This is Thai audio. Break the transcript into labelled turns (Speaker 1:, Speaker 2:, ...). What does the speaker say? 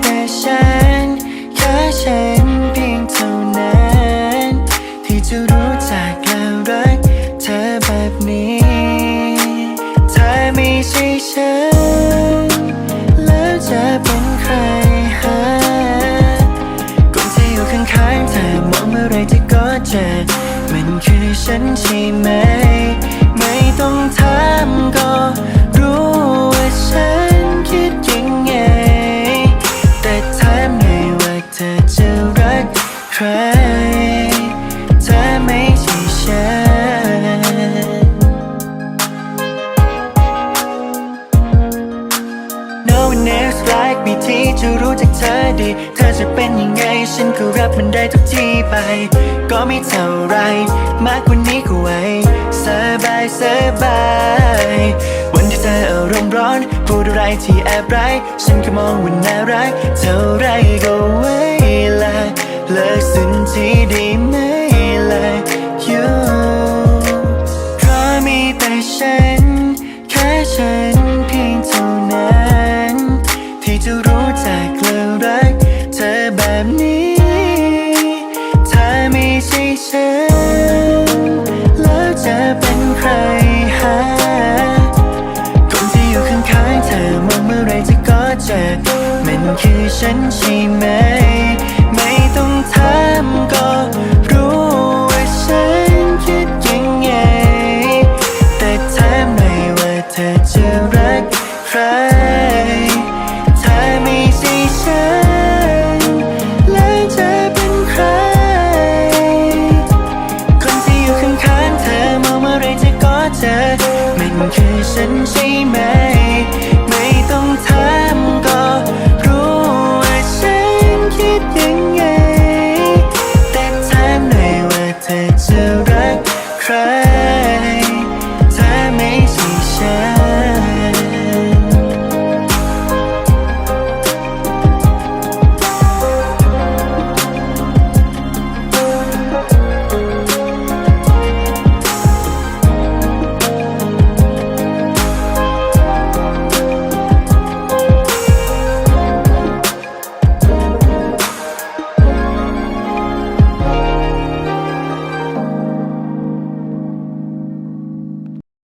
Speaker 1: แต่ฉันแค่ฉันเพียงเท่านั้น ที่จะรู้จักและรักเธอแบบนี้ถ้าไม่ใช่ฉัน แล้วจะเป็นใครหาคนที่อยู่ข้างๆเธอมองเมื่อไรเธอก็เจอมันคือฉันใช่ไหม No one else like me ที่จะรู้จักเธอดี เธอจะเป็นยังไง ฉันก็รับมันได้ทุกที่ไป ก็ไม่เท่าไร มากกว่านี้ก็ไว้สบายสบายวันที่เธออารมณ์ร้อน พูดอะไรที่แอบร้าย ฉันก็มองว่าน่ารัก เท่าไรก็ไว้ละเลิกสิ่งที่ ฉันใช่ไหม ไม่ต้องถามก็รู้ว่าฉันคิดยังไง แต่ถามหน่อยว่าเธอจะรักใครถ้าไม่ใช่ฉัน